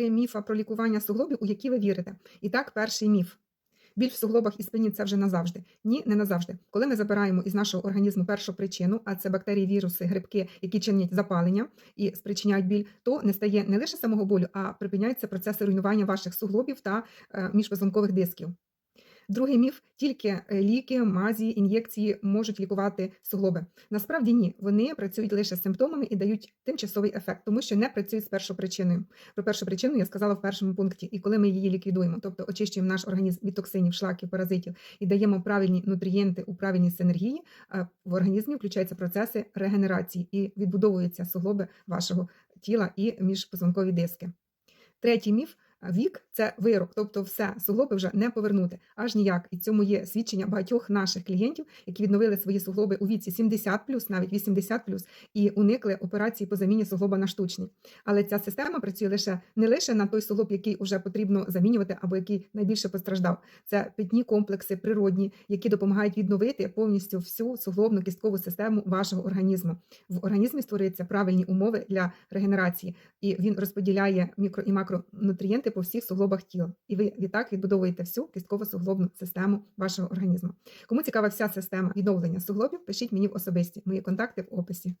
три міфа про лікування суглобів, у які ви вірите. І так, перший міф. Біль в суглобах і спині це вже назавжди. Ні, не назавжди. Коли ми забираємо із нашого організму першу причину, а це бактерії, віруси, грибки, які чинять запалення і спричиняють біль, то не стає не лише самого болю, а припиняються процеси руйнування ваших суглобів та е, міжпозвонкових дисків. Другий міф тільки е, ліки, мазі, ін'єкції можуть лікувати суглоби. Насправді ні, вони працюють лише з симптомами і дають тимчасовий ефект, тому що не працюють з першопричиною. Про першу причину я сказала в першому пункті. І коли ми її ліквідуємо, тобто очищуємо наш організм від токсинів, шлаків, паразитів і даємо правильні нутрієнти у правильній синергії, е, в організмі включаються процеси регенерації і відбудовуються суглоби вашого тіла і міжпозвонкові диски. Третій міф. Вік це вирок, тобто все суглоби вже не повернути аж ніяк. І цьому є свідчення багатьох наших клієнтів, які відновили свої суглоби у віці 70 навіть 80 і уникли операції по заміні суглоба на штучні. Але ця система працює лише не лише на той суглоб, який вже потрібно замінювати, або який найбільше постраждав. Це питні комплекси природні, які допомагають відновити повністю всю суглобну кісткову систему вашого організму. В організмі створюються правильні умови для регенерації, і він розподіляє мікро і макронутрієнти по всіх суглобах тіла. І ви відтак відбудовуєте всю кістково-суглобну систему вашого організму. Кому цікава вся система відновлення суглобів, пишіть мені в особисті. Мої контакти в описі.